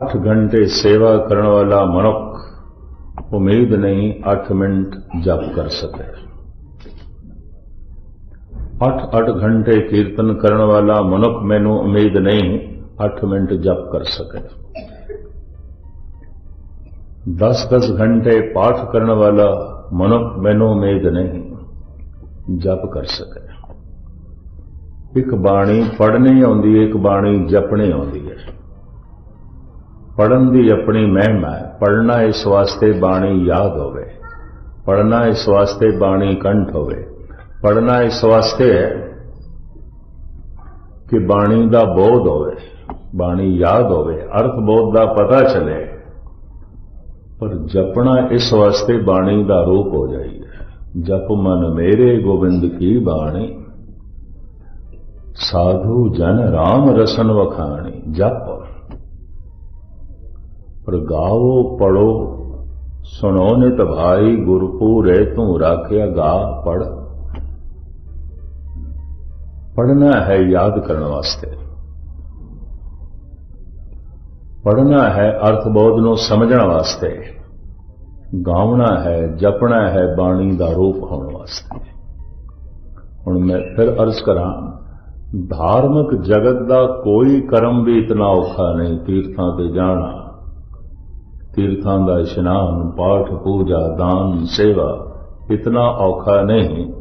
ਅੱਠ ਘੰਟੇ ਸੇਵਾ ਕਰਨ ਵਾਲਾ ਮਨੁੱਖ ਉਮੀਦ ਨਹੀਂ 8 ਮਿੰਟ ਜਪ ਕਰ ਸਕੇ। 8-8 ਘੰਟੇ ਕੀਰਤਨ ਕਰਨ ਵਾਲਾ ਮਨੁੱਖ ਮੈਨੂੰ ਉਮੀਦ ਨਹੀਂ 8 ਮਿੰਟ ਜਪ ਕਰ ਸਕੇ। 10-10 ਘੰਟੇ ਪਾਠ ਕਰਨ ਵਾਲਾ ਮਨੁੱਖ ਮੈਨੂੰ ਉਮੀਦ ਨਹੀਂ ਜਪ ਕਰ ਸਕੇ। ਇੱਕ ਬਾਣੀ ਪੜ੍ਹਨੀ ਆਉਂਦੀ ਹੈ, ਇੱਕ ਬਾਣੀ ਜਪਣੀ ਆਉਂਦੀ ਹੈ। ਪੜਨ ਦੀ ਆਪਣੀ ਮਹਿਮਾ ਹੈ। ਪੜਨਾ ਇਸ ਵਾਸਤੇ ਬਾਣੀ ਯਾਦ ਹੋਵੇ। ਪੜਨਾ ਇਸ ਵਾਸਤੇ ਬਾਣੀ ਕੰਠ ਹੋਵੇ। ਪੜਨਾ ਇਸ ਵਾਸਤੇ ਹੈ ਕਿ ਬਾਣੀ ਦਾ ਬੋਧ ਹੋਵੇ। ਬਾਣੀ ਯਾਦ ਹੋਵੇ। ਅਰਥ ਬੋਧ ਦਾ ਪਤਾ ਚਲੇ। ਪਰ ਜਪਣਾ ਇਸ ਵਾਸਤੇ ਬਾਣੀ ਦਾ ਰੂਪ ਹੋ ਜਾਈਏ ਜਪ ਮਨ ਮੇਰੇ ਗੋਬਿੰਦ ਕੀ ਬਾਣੀ? ਸਾਧੂ ਜਨ ਰਾਮ ਰਸਨ ਵਖਾਣੀ। ਜਪ ਪਰ ਗਾਵੋ ਪੜੋ, ਸੁਣੋ ਨਿਤ ਭਾਈ ਗੁਰਪੂਰੇ, ਤੂੰ ਰਾਖਿਆ ਗਾ, ਪੜ। ਪੜਨਾ ਹੈ ਯਾਦ ਕਰਨ ਵਾਸਤੇ। ਪੜਨਾ ਹੈ ਅਰਥ ਬੋਧ ਨੂੰ ਸਮਝਣ ਵਾਸਤੇ। ਗਾਉਣਾ ਹੈ, ਜਪਣਾ ਹੈ ਬਾਣੀ ਦਾ ਰੂਪ ਹੋਣ ਵਾਸਤੇ। ਹੁਣ ਮੈਂ ਫਿਰ ਅਰਜ਼ ਕਰਾਂ, ਧਾਰਮਿਕ ਜਗਤ ਦਾ ਕੋਈ ਕਰਮ ਵੀ ਇਤਨਾ ਔਖਾ ਨਹੀਂ, ਤੀਰਥਾਂ ਤੇ ਜਾਣਾ। ਤੀਰਥਾਂ ਦਾ ਇਸ਼ਨਾਨ, ਪਾਠ, ਪੂਜਾ, ਦਾਨ, ਸੇਵਾ ਇਤਨਾ ਔਖਾ ਨਹੀਂ।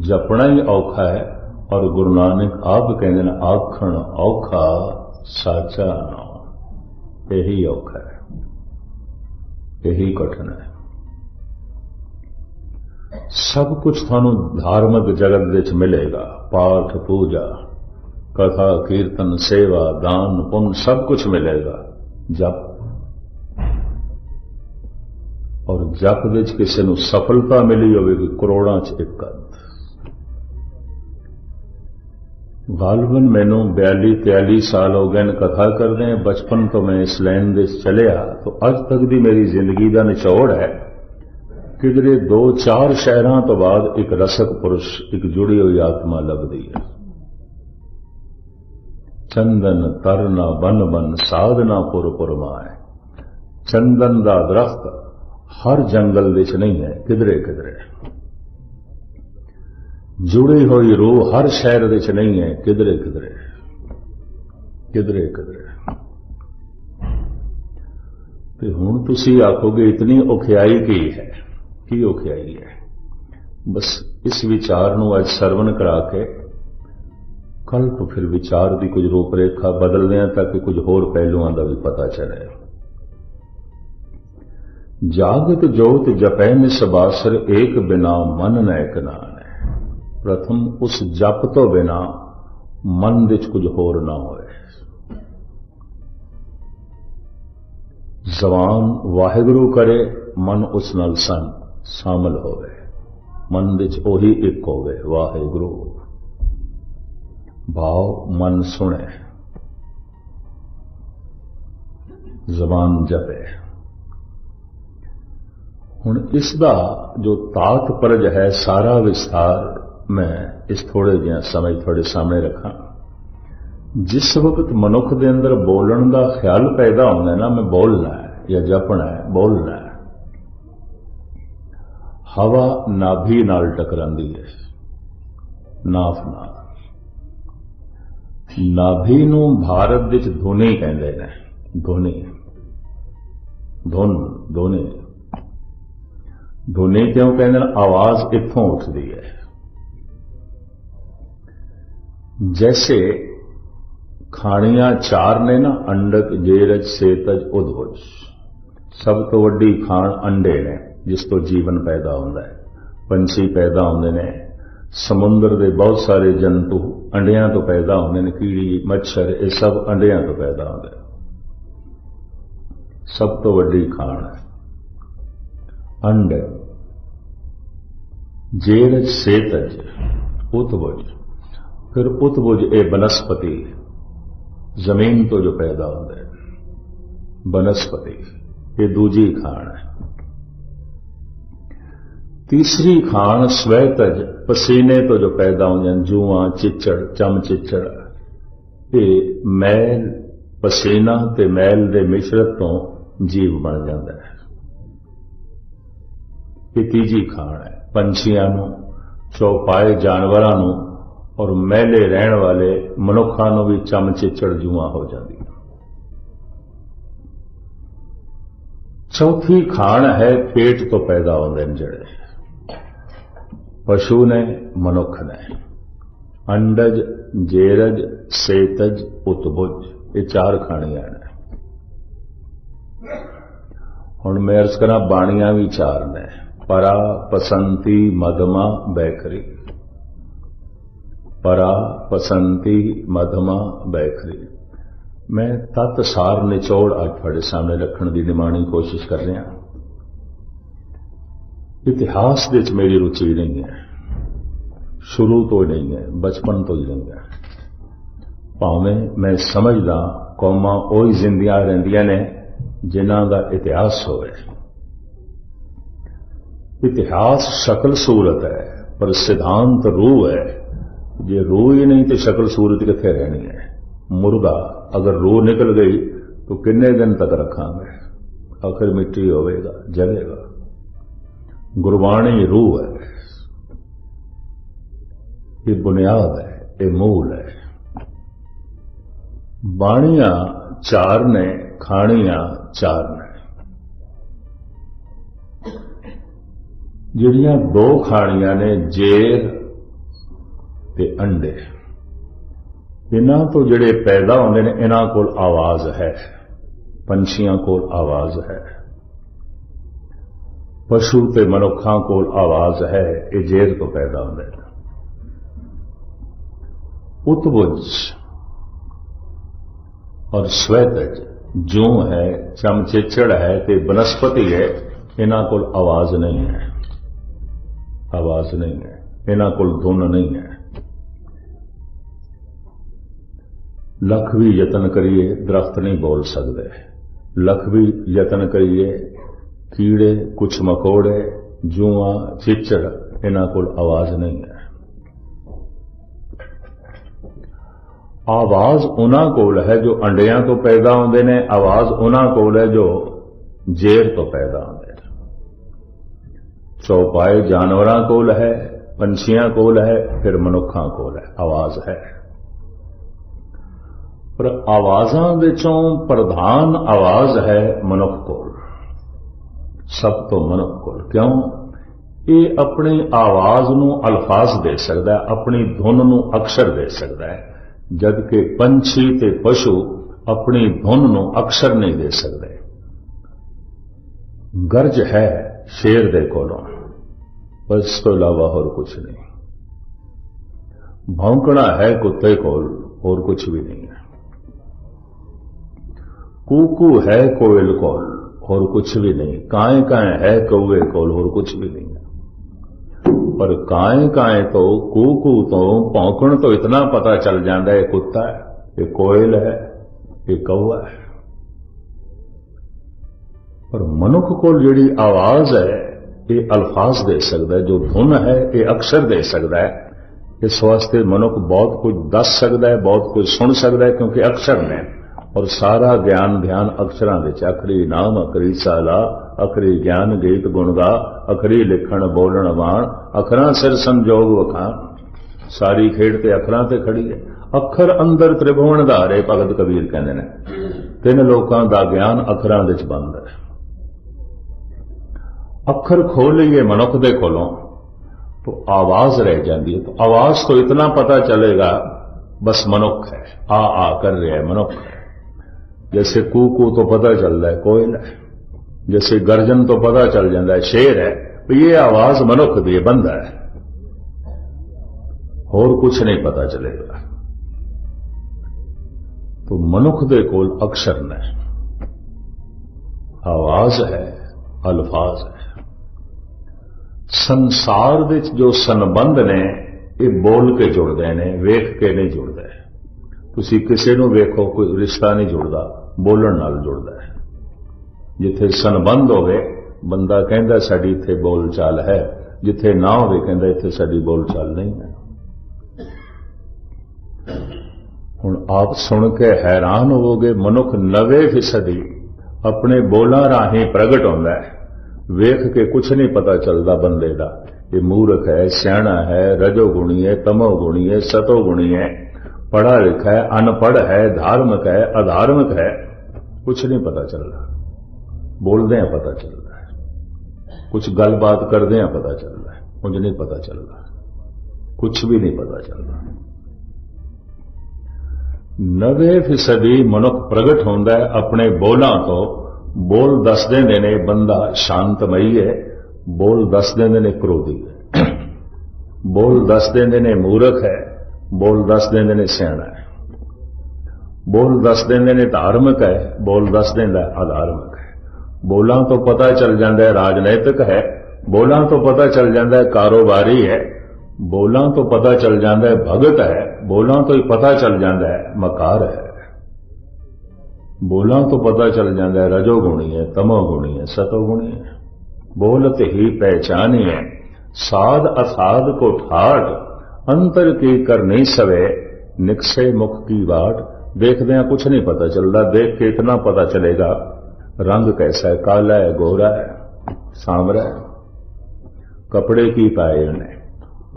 ਜਪਣਾ ਹੀ ਔਖਾ ਹੈ ਔਰ ਗੁਰੂ ਨਾਨਕ ਆਪ ਕਹਿੰਦੇ ਨੇ, ਆਖਣ ਔਖਾ ਸਾਚਾ ਨਾ ਇਹੀ ਔਖਾ ਹੈ। ਇਹੀ ਕਠਨ ਹੈ। ਸਭ ਕੁਝ ਤੁਹਾਨੂੰ ਧਾਰਮਿਕ ਜਗਤ ਵਿੱਚ ਮਿਲੇਗਾ। ਪਾਠ, ਪੂਜਾ, ਕਥਾ, ਕੀਰਤਨ, ਸੇਵਾ, ਦਾਨ, ਪੁੰਨ ਸਭ ਕੁਝ ਮਿਲੇਗਾ। ਜਪ ਔਰ ਜਪ ਵਿੱਚ ਕਿਸੇ ਨੂੰ ਸਫਲਤਾ ਮਿਲੀ ਹੋਵੇਗੀ ਕਰੋੜਾਂ ਚ ਇੱਕ ਅੱਧ। ਗਾਲਬਨ ਮੈਨੂੰ 42 43 ਸਾਲ ਹੋ ਗਏ ਨੇ ਕਥਾ ਕਰਦੇ ਹਾਂ, ਬਚਪਨ ਤੋਂ ਮੈਂ ਇਸ ਲਾਈਨ ਦੇ ਚਲਿਆ, ਤਾਂ ਅੱਜ ਤੱਕ ਦੀ ਮੇਰੀ ਜ਼ਿੰਦਗੀ ਦਾ ਨਿਚੋੜ ਹੈ। ਕਿ ਜਿਹੜੇ ਦੋ ਚਾਰ ਸ਼ਹਿਰਾਂ ਤੋਂ ਬਾਅਦ ਇੱਕ ਰਸਕ ਪੁਰਸ਼, ਇੱਕ ਜੁੜੀ ਹੋਈ ਆਤਮਾ ਲੱਭਦੀ ਹੈ। ਚੰਦਨ ਤਰਨਾ ਬਨ ਬਨ ਸਾਧਨਾ ਪੁਰ ਪੁਰਮਾਏ ਚੰਦਨ ਦਾ ਦਰਖਤ ਹਰ ਜੰਗਲ ਵਿੱਚ ਨਹੀਂ ਹੈ, ਕਿਧਰੇ ਕਿਧਰੇ। ਜੁੜੀ ਹੋਈ ਰੂਹ ਹਰ ਸ਼ਹਿਰ ਵਿੱਚ ਨਹੀਂ ਹੈ, ਕਿਧਰੇ ਕਿਧਰੇ। ਕਿਧਰੇ ਕਿਧਰੇ। ਤੇ ਹੁਣ ਤੁਸੀਂ ਆਖੋਗੇ, ਇਤਨੀ ਔਖਿਆਈ ਕੀ ਹੈ? ਕੀ ਔਖਿਆਈ ਹੈ? ਬਸ ਇਸ ਵਿਚਾਰ ਨੂੰ ਅੱਜ ਸਰਵਨ ਕਰਾ ਕੇ ਕੱਲ ਤੋਂ ਫਿਰ ਵਿਚਾਰ ਦੀ ਕੁਝ ਰੂਪਰੇਖਾ ਬਦਲਦੇ ਹਾਂ ਤਾਂ ਕਿ ਕੁਝ ਹੋਰ ਪਹਿਲੂਆਂ ਦਾ ਵੀ ਪਤਾ ਚੱਲੇ ਜਾਗਤ ਜੋਤ ਜਪੈ ਨਿਸਬਾਸਰ ਏਕ ਬਿਨਾ ਮਨ ਨ ਇਕਨਾਨ ਹੈ ਪ੍ਰਥਮ, ਉਸ ਜਪ ਤੋਂ ਬਿਨਾ ਮਨ ਵਿੱਚ ਕੁਝ ਹੋਰ ਨਾ ਹੋਏ। ਜ਼ਬਾਨ ਵਾਹਿਗੁਰੂ ਕਰੇ, ਮਨ ਉਸ ਨਾਲ ਸੰਗ ਸ਼ਾਮਲ ਹੋਵੇ। ਮਨ ਵਿੱਚ ਉਹੀ ਇੱਕ ਹੋਵੇ, ਵਾਹਿਗੁਰੂ। ਭਾਵ ਮਨ ਸੁਣੇ। ਜ਼ਬਾਨ ਜਪੇ। ਹੁਣ ਇਸ ਦਾ ਜੋ ਤਾਤਪਰਜ ਹੈ, ਸਾਰਾ ਵਿਸਥਾਰ ਮੈਂ ਇਸ ਥੋੜੇ ਜਿਹਾ ਸਮੇਂ ਤੁਹਾਡੇ ਸਾਹਮਣੇ ਰੱਖਾਂ। ਜਿਸ ਵਕਤ ਮਨੁੱਖ ਦੇ ਅੰਦਰ ਬੋਲਣ ਦਾ ਖਿਆਲ ਪੈਦਾ ਹੁੰਦਾ ਨਾ, ਮੈਂ ਬੋਲਣਾ ਹੈ ਜਾਂ ਜਪਣਾ ਹੈ, ਬੋਲਣਾ ਹੈ। ਹਵਾ ਨਾਭੀ ਨਾਲ ਟਕਰਾਂਦੀ ਹੈ। ਨਾਫ ਨਾਲ। ਨਾਭੀ ਨੂੰ ਭਾਰਤ ਵਿੱਚ ਧੋਨੀ ਕਹਿੰਦੇ ਨੇ। ਧੋਨੀ। ਧੁਨ, ਧੋਨੀ। ਧੁਨੀ ਕਿਉਂ ਕਹਿੰਦੇ ਨੇ? ਆਵਾਜ਼ ਇੱਥੋਂ ਉੱਠਦੀ ਹੈ? ਜੈਸੇ ਖਾਣੀਆਂ ਚਾਰ ਨੇ ਨਾ, ਅੰਡਕ, ਜੇਰਜ, ਸੇਤਜ ਉਦਵਜ ਸਭ ਤੋਂ ਵੱਡੀ ਖਾਣ ਅੰਡੇ ਨੇ, ਜਿਸ ਤੋਂ ਜੀਵਨ ਪੈਦਾ ਹੁੰਦਾ ਹੈ। ਪੰਛੀ ਪੈਦਾ ਹੁੰਦੇ ਨੇ। ਸਮੁੰਦਰ ਦੇ ਬਹੁਤ ਸਾਰੇ ਜੰਤੂ ਅੰਡਿਆਂ ਤੋਂ ਪੈਦਾ ਹੁੰਦੇ ਨੇ, ਕੀੜੀ, ਮੱਛਰ, ਇਹ ਸਭ ਅੰਡਿਆਂ ਤੋਂ ਪੈਦਾ ਹੁੰਦੇ ਸਭ ਤੋਂ ਵੱਡੀ ਖਾਣ ਹੈ। ਅੰਡ ਜੇਰਜ ਸੇਤਜ ਉਤਵਜ ਫਿਰ ਉਤਵਜ ਇਹ ਬਨਸਪਤੀ, ਜ਼ਮੀਨ ਤੋਂ ਜੋ ਪੈਦਾ ਹੁੰਦਾ ਹੈ। ਬਨਸਪਤੀ, ਇਹ ਦੂਜੀ ਖਾਣ ਹੈ। ਤੀਸਰੀ ਖਾਣ ਸਵੈਤਜ ਪਸੀਨੇ ਤੋਂ ਜੋ ਪੈਦਾ ਹੁੰਦੀਆਂ ਜੂਆਂ, ਚਿੱਚੜ, ਚਮ ਚਿੱਚੜ। ਇਹ ਮੈਲ, ਪਸੀਨਾ ਤੇ ਮੈਲ ਦੇ ਮਿਸ਼ਰਤ ਤੋਂ ਜੀਵ ਬਣ ਜਾਂਦਾ ਹੈ। ਇਹ ਤੀਜੀ ਖਾਣ ਹੈ। ਪੰਛੀਆਂ ਨੂੰ ਚੌਪਾਏ ਜਾਨਵਰਾਂ ਨੂੰ ਔਰ ਮਹਿਲੇ ਰਹਿਣ ਵਾਲੇ ਮਨੁੱਖਾਂ ਨੂੰ ਵੀ ਚਮਚੇਚੜ ਜੂਆਂ ਹੋ ਜਾਂਦੀ ਚੌਥੀ ਖਾਣ ਹੈ ਪੇਟ ਤੋਂ ਪੈਦਾ ਹੁੰਦੇ ਨੇ ਜਿਹੜੇ। ਪਸ਼ੂ ਨੇ, ਮਨੁੱਖ ਨੇ। ਅੰਡਜ, ਜੇਰਜ, ਸੇਤਜ ਉਤਬੁਜ ਇਹ ਚਾਰ ਖਾਣੀਆਂ ਨੇ। ਹੁਣ ਮੈਂ ਅਰਜ਼ ਕਰਾਂ ਬਾਣੀਆਂ ਵੀ ਚਾਰ ਨੇ। ਪਰਾ ਪਸੰਤੀ ਮਦਮਾ ਬੈਖਰੀ ਪਰਾ ਪਸੰਤੀ ਮਦਮਾ ਬੈਖਰੀ ਮੈਂ ਤਤ ਸਾਰ ਨਿਚੋੜ ਅੱਜ ਤੁਹਾਡੇ ਸਾਹਮਣੇ ਰੱਖਣ ਦੀ ਨਿਮਾਣੀ ਕੋਸ਼ਿਸ਼ ਕਰ ਰਿਹਾ ਇਤਿਹਾਸ ਦੇ ਵਿੱਚ ਮੇਰੀ ਰੁਚੀ ਨਹੀਂ ਹੈ ਸ਼ੁਰੂ ਤੋਂ ਨਹੀਂ ਹੈ ਬਚਪਨ ਤੋਂ ਹੀ ਨਹੀਂ ਹੈ ਭਾਵੇਂ ਮੈਂ ਸਮਝਦਾ ਕੌਮਾਂ ਉਹੀ ਜ਼ਿੰਦੀਆਂ ਰਹਿੰਦੀਆਂ ਨੇ ਜਿਨ੍ਹਾਂ ਦਾ ਇਤਿਹਾਸ ਹੋਵੇ ਇਤਿਹਾਸ ਸ਼ਕਲ ਸੂਰਤ ਹੈ, ਪਰ ਸਿਧਾਂਤ ਰੂਹ ਹੈ। ਜੇ ਰੂਹ ਹੀ ਨਹੀਂ ਤੇ ਸ਼ਕਲ ਸੂਰਤ ਕਿੱਥੇ ਰਹਿਣੀ ਹੈ? ਮੁਰਦਾ, ਅਗਰ ਰੂਹ ਨਿਕਲ ਗਈ, ਤਾਂ ਕਿੰਨੇ ਦਿਨ ਤੱਕ ਰੱਖਾਂਗੇ? ਆਖਰ ਮਿੱਟੀ ਹੋਵੇਗਾ, ਜਲੇਗਾ। ਗੁਰਬਾਣੀ ਰੂਹ ਹੈ। ਇਹ ਬੁਨਿਆਦ ਹੈ, ਇਹ ਮੂਲ ਹੈ। ਬਾਣੀਆਂ ਚਾਰ ਨੇ, ਖਾਣੀਆਂ ਚਾਰ ਨੇ। ਜਿਹੜੀਆਂ ਦੋ ਖਾਣੀਆਂ ਨੇ, ਜੇਰ ਤੇ ਅੰਡੇ। ਇਹਨਾਂ ਤੋਂ ਜਿਹੜੇ ਪੈਦਾ ਹੁੰਦੇ ਨੇ, ਇਹਨਾਂ ਕੋਲ ਆਵਾਜ਼ ਹੈ। ਪੰਛੀਆਂ ਕੋਲ ਆਵਾਜ਼ ਹੈ। ਪਸ਼ੂ ਤੇ ਮਨੁੱਖਾਂ ਕੋਲ ਆਵਾਜ਼ ਹੈ, ਇਹ ਜੇਰ ਤੋਂ ਪੈਦਾ ਹੁੰਦੇ ਨੇ। ਉਤਬੁਜ ਔਰ ਸਵੈਤਜ ਜੋ ਹੈ, ਚਮਚੇਚੜ ਹੈ ਤੇ ਬਨਸਪਤੀ ਹੈ, ਇਹਨਾਂ ਕੋਲ ਆਵਾਜ਼ ਨਹੀਂ ਹੈ। ਆਵਾਜ਼ ਨਹੀਂ ਹੈ। ਇਹਨਾਂ ਕੋਲ ਧੁਨ ਨਹੀਂ ਹੈ। ਲੱਖ ਵੀ ਯਤਨ ਕਰੀਏ, ਦਰਖਤ ਨਹੀਂ ਬੋਲ ਸਕਦੇ। ਲੱਖ ਵੀ ਯਤਨ ਕਰੀਏ, ਕੀੜੇ, ਕੁਛ ਮਕੋੜੇ, ਜੂਆਂ, ਚਿੱਚੜ, ਇਹਨਾਂ ਕੋਲ ਆਵਾਜ਼ ਨਹੀਂ ਹੈ। ਆਵਾਜ਼ ਉਹਨਾਂ ਕੋਲ ਹੈ ਜੋ ਅੰਡਿਆਂ ਤੋਂ ਪੈਦਾ ਹੁੰਦੇ ਨੇ, ਆਵਾਜ਼ ਉਹਨਾਂ ਕੋਲ ਹੈ ਜੋ ਜੇਰ ਤੋਂ ਪੈਦਾ ਹੁੰਦੇ ਨੇ ਚੌਪਾਏ ਜਾਨਵਰਾਂ ਕੋਲ ਹੈ, ਪੰਛੀਆਂ ਕੋਲ ਹੈ, ਫਿਰ ਮਨੁੱਖਾਂ ਕੋਲ ਹੈ। ਆਵਾਜ਼ ਹੈ। ਪਰ ਆਵਾਜ਼ਾਂ ਵਿੱਚੋਂ ਪ੍ਰਧਾਨ ਆਵਾਜ਼ ਹੈ ਮਨੁੱਖ ਕੋਲ। ਸਭ ਤੋਂ ਮਨੁੱਖ ਕੋਲ। ਕਿਉਂ? ਇਹ ਆਪਣੀ ਆਵਾਜ਼ ਨੂੰ ਅਲਫਾਜ਼ ਦੇ ਸਕਦਾ ਹੈ, ਆਪਣੀ ਧੁਨ ਨੂੰ ਅਕਸ਼ਰ ਦੇ ਸਕਦਾ ਹੈ। ਜਦ ਕਿ ਪੰਛੀ ਤੇ ਪਸ਼ੂ ਆਪਣੀ ਧੁਨ ਨੂੰ ਅਕਸ਼ਰ ਨਹੀਂ ਦੇ ਸਕਦੇ। ਗਰਜ ਹੈ ਸ਼ੇਰ ਦੇ ਕੋਲੋਂ। ਪਰ ਇਸ ਤੋਂ ਇਲਾਵਾ ਹੋਰ ਕੁਝ ਨਹੀਂ। ਭੌਂਕਣਾ ਹੈ ਕੁੱਤੇ ਕੋਲ, ਹੋਰ ਕੁਝ ਵੀ ਨਹੀਂ ਹੈ। ਕੂਕੂ ਹੈ ਕੋਇਲ ਕੋਲ, ਹੋਰ ਕੁਝ ਵੀ ਨਹੀਂ। ਕਾਏ ਕਾਏ ਹੈ ਕौवे ਕੋਲ, ਹੋਰ ਕੁਝ ਵੀ ਨਹੀਂ ਹੈ। ਪਰ ਕਾਏ ਕਾਏ ਤੋਂ, ਕੂਕੂ ਤੋਂ ਭੌਂਕਣ ਤੋਂ ਇਤਨਾ ਪਤਾ ਚੱਲ ਜਾਂਦਾ ਹੈ ਕੁੱਤਾ ਹੈ, ਇਹ ਕੋਇਲ ਹੈ, ਇਹ ਕੌਵਾ ਹੈ। ਪਰ ਮਨੁੱਖ ਕੋਲ ਜਿਹੜੀ ਆਵਾਜ਼ ਹੈ ਇਹ ਅਲਫਾਜ਼ ਦੇ ਸਕਦਾ ਜੋ ਧੁਨ ਹੈ, ਇਹ ਅਕਸ਼ਰ ਦੇ ਸਕਦਾ ਹੈ। ਇਸ ਵਾਸਤੇ ਮਨੁੱਖ ਬਹੁਤ ਕੁਝ ਦੱਸ ਸਕਦਾ ਹੈ, ਬਹੁਤ ਕੁਝ ਸੁਣ ਸਕਦਾ ਹੈ, ਕਿਉਂਕਿ ਅਕਸ਼ਰ ਨੇ। ਔਰ ਸਾਰਾ ਗਿਆਨ ਧਿਆਨ ਅਕਸ਼ਰਾਂ ਵਿੱਚ ਅਖਰੀ ਨਾਮ, ਅਖਰੀ ਸਾਲਾ, ਅਖਰੀ ਗਿਆਨ, ਗੀਤ ਗੁਣਗਾ ਅਖਰੀ ਲਿਖਣ, ਬੋਲਣ, ਵਾਣ, ਅਖਰਾਂ ਸਿਰ ਸੰਜੋਗ ਵਖਾਣ ਸਾਰੀ ਖੇਡ ਤੇ ਅਖਰਾਂ ਤੇ ਖੜੀ ਹੈ। ਅੱਖਰ ਅੰਦਰ ਤ੍ਰਿਭੁਵਨ ਧਾਰੇ, ਭਗਤ ਕਬੀਰ ਕਹਿੰਦੇ ਨੇ। ਤਿੰਨ ਲੋਕਾਂ ਦਾ ਗਿਆਨ ਅੱਖਰਾਂ ਵਿੱਚ ਬੰਦ ਹੈ। अखर खोलेंगे मनुखदे खोलो तो आवाज़ रह जाती है। तो आवाज़ तो इतना पता चलेगा, बस मनुख है, आ आ कर रहा है मनुख। है जैसे कू कू तो पता चल रहा है, कोयला जैसे गर्जन तो पता चल जाता है, शेर है। तो ये आवाज़ मनुख दे बंदा है। और कुछ नहीं पता चलेगा। तो मनुख दे कोल अक्षर ने आवाज़ है, अल्फाज है। ਸੰਸਾਰ ਵਿੱਚ ਜੋ ਸੰਬੰਧ ਨੇ, ਇਹ ਬੋਲ ਕੇ ਜੁੜਦੇ ਨੇ, ਵੇਖ ਕੇ ਨਹੀਂ ਜੁੜਦੇ। ਤੁਸੀਂ ਕਿਸੇ ਨੂੰ ਵੇਖੋ, ਕੋਈ ਰਿਸ਼ਤਾ ਨਹੀਂ ਜੁੜਦਾ, ਬੋਲਣ ਨਾਲ ਜੁੜਦਾ ਹੈ। ਜਿੱਥੇ ਸੰਬੰਧ ਹੋਵੇ, ਬੰਦਾ ਕਹਿੰਦਾ ਸਾਡੀ ਇੱਥੇ ਬੋਲਚਾਲ ਹੈ। ਜਿੱਥੇ ਨਾ ਹੋਵੇ, ਕਹਿੰਦਾ ਇੱਥੇ ਸਾਡੀ ਬੋਲਚਾਲ ਨਹੀਂ ਹੈ। ਹੁਣ ਆਪ ਸੁਣ ਕੇ ਹੈਰਾਨ ਹੋਵੋਗੇ, ਮਨੁੱਖ 90% ਆਪਣੇ ਬੋਲਾਂ ਰਾਹੀਂ ਪ੍ਰਗਟ ਹੁੰਦਾ ਹੈ। ਵੇਖ ਕੇ ਕੁਛ ਨਹੀਂ ਪਤਾ ਚੱਲਦਾ ਬੰਦੇ ਦਾ। ਇਹ ਮੂਰਖ ਹੈ, ਸਿਆਣਾ ਹੈ, ਰਜੋ ਗੁਣੀ ਹੈ, ਤਮੋ ਗੁਣੀ ਹੈ ਸਤੋਗੁਣੀ ਹੈ। ਪੜਾ ਲਿਖਾ ਹੈ ਅਨਪੜ ਹੈ, ਧਾਰਮਿਕ ਹੈ, ਅਧਾਰਮਿਕ ਹੈ। ਕੁਛ ਨਹੀਂ ਪਤਾ ਚੱਲਦਾ। ਬੋਲਦੇ ਆ ਪਤਾ ਚੱਲਦਾ ਹੈ। ਕੁਝ ਗੱਲਬਾਤ ਕਰਦੇ ਆ ਪਤਾ ਚੱਲਦਾ ਹੈ। ਉਂਝ ਨਹੀਂ ਪਤਾ ਚੱਲਦਾ। ਕੁਛ ਵੀ ਨਹੀਂ ਪਤਾ ਚੱਲਦਾ। 90% ਮਨੁੱਖ ਪ੍ਰਗਟ ਹੁੰਦਾ ਹੈ ਆਪਣੇ ਬੋਲਾਂ ਤੋਂ। ਬੋਲ ਦੱਸ ਦਿੰਦੇ ਨੇ, ਬੰਦਾ ਸ਼ਾਂਤਮਈ ਹੈ, ਬੋਲ ਦੱਸ ਦਿੰਦੇ ਨੇ ਕ੍ਰੋਧੀ ਹੈ। ਬੋਲ ਦੱਸ ਦਿੰਦੇ ਨੇ ਮੂਰਖ ਹੈ, ਬੋਲ ਦੱਸ ਦਿੰਦੇ ਨੇ ਸਿਆਣਾ ਹੈ। ਬੋਲ ਦੱਸ ਦਿੰਦੇ ਨੇ ਧਾਰਮਿਕ ਹੈ, ਬੋਲ ਦੱਸ ਦਿੰਦਾ ਆਧਾਰਮਿਕ ਹੈ। ਬੋਲਾਂ ਤੋਂ ਪਤਾ ਚੱਲ ਜਾਂਦਾ ਹੈ ਰਾਜਨੀਤਿਕ ਹੈ, ਬੋਲਾਂ ਤੋਂ ਪਤਾ ਚੱਲ ਜਾਂਦਾ ਹੈ ਕਾਰੋਬਾਰੀ ਹੈ, ਬੋਲਾਂ ਤੋਂ ਪਤਾ ਚੱਲ ਜਾਂਦਾ ਹੈ ਭਗਤ ਹੈ, ਬੋਲਾਂ ਤੋਂ ਹੀ ਪਤਾ ਚੱਲ ਜਾਂਦਾ ਹੈ ਮਕਾਰ ਹੈ। ਬੋਲਾਂ ਤੋਂ ਪਤਾ ਚੱਲ ਜਾਂਦਾ ਹੈ ਰਜੋਗੁਣੀ ਹੈ ਤਮੋਗੁਣੀ ਹੈ ਸਤੋਗੁਣੀ ਹੈ ਬੋਲਤ ਹੀ ਪਹਿਚਾਨੀ ਹੈ ਸਾਧ ਅਸਾਧ ਕੋ ਠਾਟ ਅੰਤਰ ਕੀ ਕਰ ਨਹੀਂ ਸਵੇ ਨਿਕਸੇ ਮੁਖ ਕੀ ਬਾਟ ਦੇਖਦੇ ਆ ਕੁਝ ਨਹੀਂ ਪਤਾ ਚੱਲਦਾ ਦੇਖ ਕੇ ਇਤਨਾ ਪਤਾ ਚਲੇਗਾ ਰੰਗ कैसा है काला है गोरा है सांवरा है कपड़े की पाए उन्हें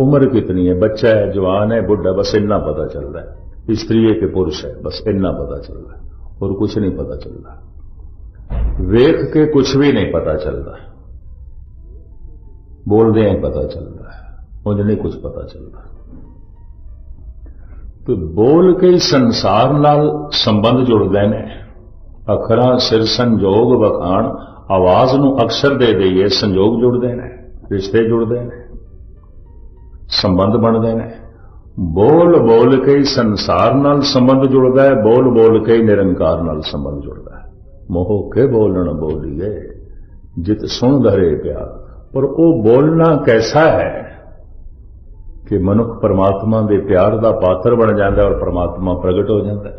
उम्र कितनी है बच्चा है जवान है बुढ़ा बस इतना पता चल रहा है स्त्री है कि पुरुष है बस इतना पता चल रहा है और कुछ नहीं पता चल रहा वेख के कुछ भी नहीं पता चल रहा बोलते हैं पता चल रहा है उन्हें नहीं कुछ पता चल रहा ਤੇ ਬੋਲ ਕੇ ਹੀ ਸੰਸਾਰ ਨਾਲ ਸੰਬੰਧ ਜੁੜਦੇ ਨੇ ਅੱਖਰਾਂ ਸਿਰ ਸੰਜੋਗ ਵਖਾਣ ਆਵਾਜ਼ ਨੂੰ ਅਕਸ਼ਰ ਦੇ ਦਈਏ ਸੰਜੋਗ ਜੁੜਦੇ ਨੇ ਰਿਸ਼ਤੇ ਜੁੜਦੇ ਨੇ ਸੰਬੰਧ ਬਣਦੇ ਨੇ ਬੋਲ ਬੋਲ ਕੇ ਹੀ ਸੰਸਾਰ ਨਾਲ ਸੰਬੰਧ ਜੁੜਦਾ ਹੈ ਬੋਲ ਬੋਲ ਕੇ ਹੀ ਨਿਰੰਕਾਰ ਨਾਲ ਸੰਬੰਧ ਜੁੜਦਾ ਹੈ। ਮੋਹ ਕੇ ਬੋਲਣ ਬੋਲੀਏ, ਜਿਤ ਸੁਣ ਧਰੇ ਪਿਆਰ ਪਰ ਉਹ ਬੋਲਣਾ ਕੈਸਾ ਹੈ ਕਿ ਮਨੁੱਖ ਪਰਮਾਤਮਾ ਦੇ ਪਿਆਰ ਦਾ ਪਾਤਰ ਬਣ ਜਾਂਦਾ ਔਰ ਪਰਮਾਤਮਾ ਪ੍ਰਗਟ ਹੋ ਜਾਂਦਾ ਹੈ?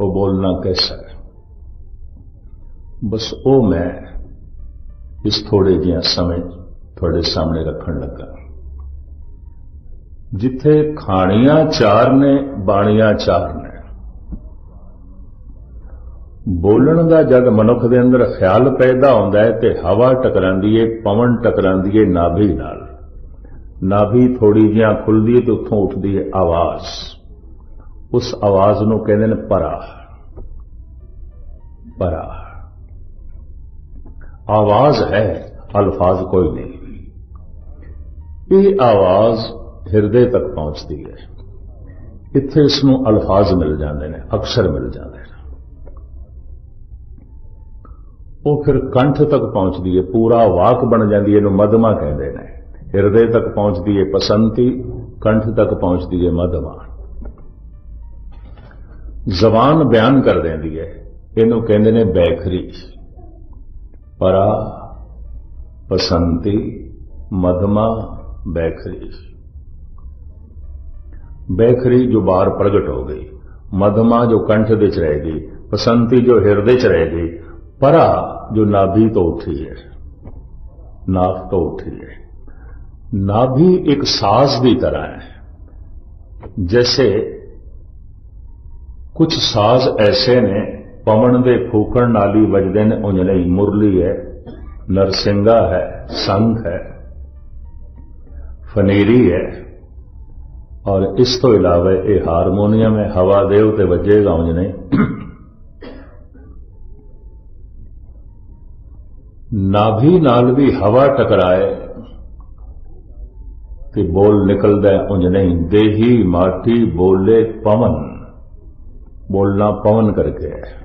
ਉਹ ਬੋਲਣਾ ਕੈਸਾ ਹੈ? ਬਸ ਉਹ ਮੈਂ ਇਸ ਥੋੜੇ ਜਿਹਾ ਸਮੇਂ ਤੁਹਾਡੇ ਸਾਹਮਣੇ ਰੱਖਣ ਲੱਗਾ। ਜਿੱਥੇ ਖਾਣੀਆਂ ਚਾਰ ਨੇ, ਬਾਣੀਆਂ ਚਾਰ ਨੇ। ਬੋਲਣ ਦਾ ਜਦ ਮਨੁੱਖ ਦੇ ਅੰਦਰ ਖਿਆਲ ਪੈਦਾ ਹੁੰਦਾ ਹੈ ਤੇ ਹਵਾ ਟਕਰਾਂਦੀ ਏ, ਪਵਨ ਟਕਰਾਂਦੀ ਏ ਨਾਭੀ ਨਾਲ। ਨਾਭੀ ਥੋੜੀ ਜਿਹਾ ਖੁੱਲਦੀ ਹੈ ਤੇ ਉੱਥੋਂ ਉੱਠਦੀ ਹੈ ਆਵਾਜ਼। ਉਸ ਆਵਾਜ਼ ਨੂੰ ਕਹਿੰਦੇ ਨੇ ਪਰਾ। ਪਰਾ। ਆਵਾਜ਼ ਹੈ, ਅਲਫਾਜ਼ ਕੋਈ ਨਹੀਂ। ਇਹ ਆਵਾਜ਼ ਹਿਰਦੇ ਤੱਕ ਪਹੁੰਚਦੀ ਹੈ। ਇੱਥੇ ਇਸ ਨੂੰ ਅਲਫਾਜ਼ ਮਿਲ ਜਾਂਦੇ ਨੇ, ਅਕਸ਼ਰ ਮਿਲ ਜਾਂਦੇ ਨੇ। ਉਹ ਫਿਰ ਕੰਠ ਤੱਕ ਪਹੁੰਚਦੀ ਹੈ, ਪੂਰਾ ਵਾਕ ਬਣ ਜਾਂਦੀ ਹੈ, ਇਹਨੂੰ ਮਧਮਾ ਕਹਿੰਦੇ ਨੇ। ਹਿਰਦੇ ਤੱਕ ਪਹੁੰਚਦੀ ਹੈ ਪਸੰਤੀ, ਕੰਠ ਤੱਕ ਪਹੁੰਚਦੀ ਹੈ ਮਧਮਾ। ਜ਼ਬਾਨ ਬਿਆਨ ਕਰ ਦਿੰਦੀ ਹੈ, ਇਹਨੂੰ ਕਹਿੰਦੇ ਨੇ ਬੈਖਰੀ। ਪਰਾ, ਪਸੰਤੀ, ਮਧਮਾ, ਬੈਖਰੀ। ਬੈਖਰੀ ਜੋ ਬਾਹਰ ਪ੍ਰਗਟ ਹੋ ਗਈ ਮਧਮਾ ਜੋ ਕੰਠ ਵਿੱਚ ਰਹੇਗੀ ਪਸੰਤੀ ਜੋ ਹਿਰਦੇ 'ਚ ਰਹੇਗੀ ਪਰਾ ਜੋ ਨਾਭੀ ਤੋਂ ਉੱਠੀ ਹੈ ਨਾਕ ਤੋਂ ਉੱਠੀ ਹੈ नाभि एक साज की तरह है जैसे कुछ साज ऐसे ने पवन ਦੇ ਫੂਕਣ ਨਾਲ ਹੀ ਵੱਜਦੇ ਨੇ ਉਂਝ ਨਹੀਂ ਮੁਰਲੀ ਹੈ ਨਰਸਿੰਗਾ ਹੈ ਸੰਖ ਹੈ ਫਨੀਰੀ ਹੈ ਔਰ ਇਸ ਤੋਂ ਇਲਾਵਾ ਇਹ ਹਾਰਮੋਨੀਅਮ ਹੈ, ਹਵਾ ਦੇ ਉਤੇ ਵੱਜੇਗਾ ਉਂਝ ਨਹੀਂ ਨਾਭੀ ਨਾਲ ਵੀ ਹਵਾ ਟਕਰਾਏ ਤੇ ਬੋਲ ਨਿਕਲਦਾ ਉਂਝ ਨਹੀਂ, ਦੇਹੀ ਮਾਟੀ ਬੋਲੇ ਪਵਨ, ਬੋਲਣਾ ਪਵਨ ਕਰਕੇ ਹੈ।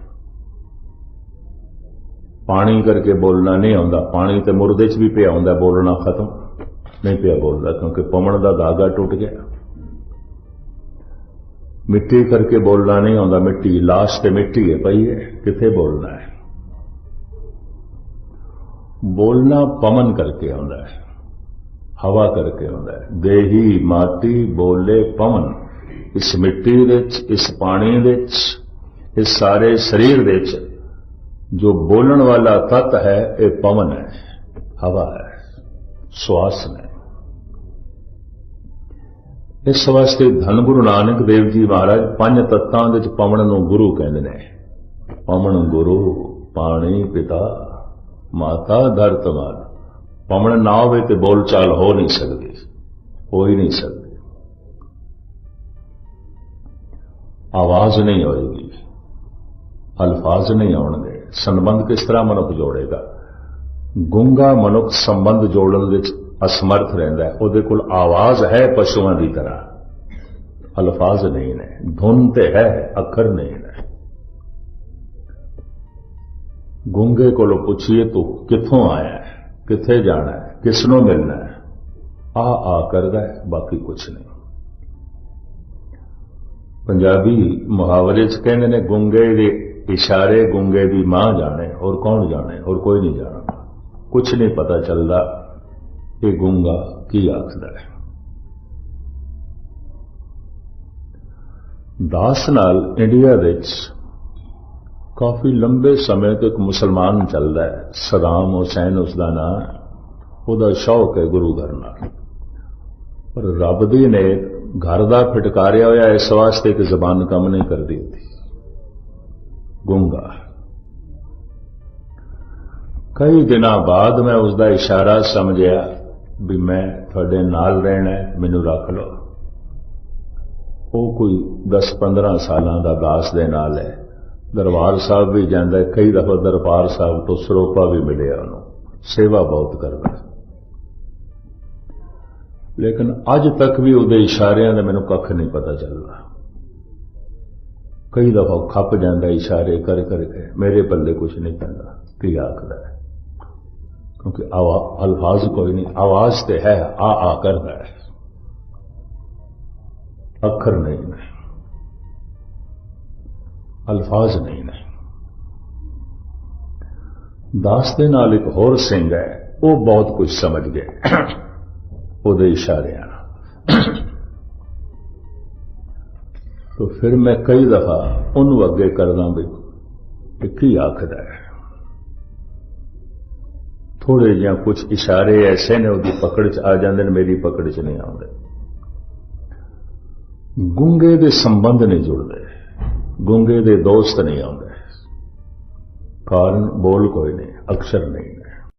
ਪਾਣੀ ਕਰਕੇ ਬੋਲਣਾ ਨਹੀਂ ਆਉਂਦਾ, ਪਾਣੀ ਤੇ ਮੁਰਦੇ 'ਚ ਵੀ ਪਿਆ ਹੁੰਦਾ, ਬੋਲਣਾ ਖਤਮ, ਨਹੀਂ ਪਿਆ ਬੋਲਦਾ, ਕਿਉਂਕਿ ਪਵਨ ਦਾ ਧਾਗਾ ਟੁੱਟ ਗਿਆ। ਮਿੱਟੀ ਕਰਕੇ ਬੋਲਣਾ ਨਹੀਂ ਆਉਂਦਾ, ਮਿੱਟੀ ਲਾਸ਼ ਤੇ ਮਿੱਟੀ ਹੈ ਪਈ ਹੈ ਕਿੱਥੇ ਬੋਲਣਾ ਹੈ? ਬੋਲਣਾ ਪਵਨ ਕਰਕੇ ਆਉਂਦਾ ਹੈ, ਹਵਾ ਕਰਕੇ ਆਉਂਦਾ ਹੈ। ਦੇਹੀ ਮਾਟੀ ਬੋਲੇ ਪਵਨ, ਇਸ ਮਿੱਟੀ ਵਿੱਚ, ਇਸ ਪਾਣੀ ਵਿੱਚ, ਇਸ ਸਾਰੇ ਸਰੀਰ ਵਿੱਚ ਜੋ ਬੋਲਣ ਵਾਲਾ ਤਤ ਹੈ, ਇਹ ਪਵਨ ਹੈ, ਹਵਾ ਹੈ ਸਵਾਸ ਨੇ ਇਸ ਵਾਸਤੇ ਧੰਨ ਗੁਰੂ ਨਾਨਕ ਦੇਵ ਜੀ ਮਹਾਰਾਜ ਪੰਜ ਤੱਤਾਂ ਵਿੱਚ ਪਵਨ ਨੂੰ ਗੁਰੂ ਕਹਿੰਦੇ ਨੇ। ਪਵਨ ਗੁਰੂ, ਪਾਣੀ ਪਿਤਾ, ਮਾਤਾ ਧਰਤ ਮਾਤ ਪਵਨ ਨਾ ਹੋਵੇ ਤੇ ਬੋਲ ਚਾਲ ਹੋ ਨਹੀਂ ਸਕਦੀ। ਹੋ ਹੀ ਨਹੀਂ ਸਕਦੀ। ਆਵਾਜ਼ ਨਹੀਂ ਹੋਏਗੀ। ਅਲਫਾਜ਼ ਨਹੀਂ ਆਉਣਗੇ। ਸੰਬੰਧ ਕਿਸ ਤਰ੍ਹਾਂ ਮਨੁੱਖ ਜੋੜੇਗਾ? ਗੁੰਗਾ ਮਨੁੱਖ ਸੰਬੰਧ ਜੋੜਨ ਵਿੱਚ ਅਸਮਰਥ ਰਹਿੰਦਾ ਹੈ। ਉਹਦੇ ਕੋਲ ਆਵਾਜ਼ ਹੈ ਪਸ਼ੂਆਂ ਦੀ ਤਰ੍ਹਾਂ। ਅਲਫਾਜ਼ ਨਹੀਂ ਨੇ। ਧੁਨ ਤੇ ਹੈ, ਅੱਖਰ ਨਹੀਂ ਨੇ। ਗੁੰਗੇ ਕੋਲੋਂ ਪੁੱਛੀਏ ਤੂੰ, ਕਿੱਥੋਂ ਆਇਆ ਹੈ? ਕਿੱਥੇ ਜਾਣਾ ਹੈ? ਕਿਸ ਨੂੰ ਮਿਲਣਾ ਹੈ? ਆ ਆ ਕਰਦਾ ਹੈ, ਬਾਕੀ ਕੁਝ ਨਹੀਂ। ਪੰਜਾਬੀ ਮੁਹਾਵਰੇ 'ਚ ਕਹਿੰਦੇ ਨੇ, ਗੁੰਗੇ ਦੇ ਇਸ਼ਾਰੇ ਗੁੰਗੇ ਦੀ ਮਾਂ ਜਾਣੇ, ਹੋਰ ਕੌਣ ਜਾਣੇ? ਹੋਰ ਕੋਈ ਨਹੀਂ ਜਾਣਦਾ। ਕੁਝ ਨਹੀਂ ਪਤਾ ਚੱਲਦਾ। ਇਹ ਗੁੰਗਾ ਕੀ ਆਖਦਾ ਹੈ? ਦਾਸ ਨਾਲ ਇੰਡੀਆ ਵਿੱਚ ਕਾਫੀ ਲੰਬੇ ਸਮੇਂ ਤੋਂ ਇੱਕ ਮੁਸਲਮਾਨ ਚੱਲਦਾ ਹੈ, ਸਦਾਮ ਹੁਸੈਨ ਉਸ ਦਾ ਨਾਮ ਉਹਦਾ ਸ਼ੌਕ ਹੈ ਗੁਰੂ ਘਰ ਨਾਲ। ਪਰ ਰੱਬ ਦੀ ਨੇ ਘਰ ਦਾ ਫਟਕਾਰਿਆ ਹੋਇਆ ਇਸ ਵਾਸਤੇ ਕਿ ਜ਼ਬਾਨ ਕੰਮ ਨਹੀਂ ਕਰਦੀ ਹੁੰਦੀ। ਗੁੰਗਾ। ਕਈ ਦਿਨਾਂ ਬਾਅਦ ਮੈਂ ਉਸ ਦਾ ਇਸ਼ਾਰਾ ਸਮਝਿਆ ਵੀ ਮੈਂ ਤੁਹਾਡੇ ਨਾਲ ਰਹਿਣਾ ਮੈਨੂੰ ਰੱਖ ਲਓ। ਉਹ ਕੋਈ 10-15 ਸਾਲਾਂ ਦਾ ਦਾਸ ਦੇ ਨਾਲ ਹੈ। ਦਰਬਾਰ ਸਾਹਿਬ ਵੀ ਜਾਂਦਾ ਕਈ ਦਫਾ ਦਰਬਾਰ ਸਾਹਿਬ ਤੋਂ ਸਰੋਪਾ ਵੀ ਮਿਲਿਆ ਉਹਨੂੰ। ਸੇਵਾ ਬਹੁਤ ਕਰਦਾ ਲੇਕਿਨ ਅੱਜ ਤੱਕ ਵੀ ਉਹਦੇ ਇਸ਼ਾਰਿਆਂ ਦਾ ਮੈਨੂੰ ਕੱਖ ਨਹੀਂ ਪਤਾ ਚੱਲਦਾ। ਕਈ ਦਫਾ ਖੱਪ ਜਾਂਦਾ ਇਸ਼ਾਰੇ ਕਰ ਕਰਕੇ ਮੇਰੇ ਪੱਲੇ ਕੁਝ ਨਹੀਂ ਪੈਂਦਾ। ਕੀ ਆਖਦਾ ਹੈ? ਕਿਉਂਕਿ ਆਵਾ ਅਲਫਾਜ਼ ਕੋਈ ਨਹੀਂ ਆਵਾਜ਼ ਤੇ ਹੈ ਆ ਆ ਕਰਦਾ ਹੈ ਅੱਖਰ ਨਹੀਂ ਨੇ ਅਲਫਾਜ਼ ਨਹੀਂ ਨੇ ਦਾਸ ਦੇ ਨਾਲ ਇੱਕ ਹੋਰ ਸਿੰਘ ਹੈ ਉਹ ਬਹੁਤ ਕੁਝ ਸਮਝ ਗਿਆ ਉਹਦੇ ਇਸ਼ਾਰਿਆਂ ਨਾਲ तो फिर मैं कई दफा ਉਹਨੂੰ ਅੱਗੇ ਕਰਦਾ ਵੀ ਇਹ ਕੀ ਆਖਦਾ ਹੈ ਥੋੜੇ ਜਿਹਾ ਕੁਝ ਇਸ਼ਾਰੇ ਐਸੇ ਨੇ ਉਹਦੀ ਪਕੜ ਚ ਆ ਜਾਂਦੇ ਨੇ, ਮੇਰੀ ਪਕੜ ਚ ਨਹੀਂ ਆਉਂਦੇ। ਗੁੰਗੇ ਦੇ ਸੰਬੰਧ ਨਹੀਂ ਜੁੜਦੇ, ਗੁੰਗੇ ਦੇ ਦੋਸਤ ਨਹੀਂ ਆਉਂਦੇ। ਕਾਰਨ ਬੋਲ ਕੋਈ ਨਹੀਂ, ਅਕਸ਼ਰ ਨਹੀਂ।